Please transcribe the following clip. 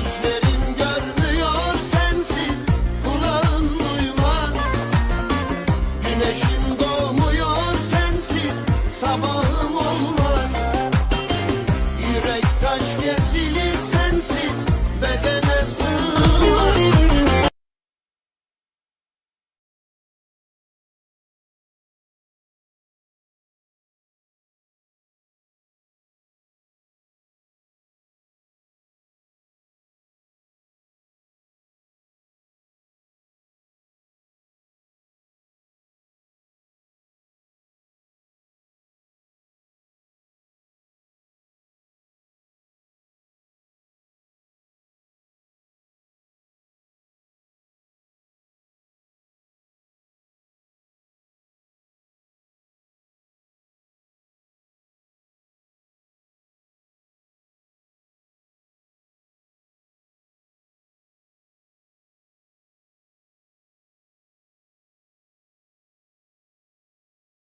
Gözlerim görmüyor sensiz kulağım duymaz. Güneşim doğmuyor sensiz sabahım olmaz. Yürek taş kesin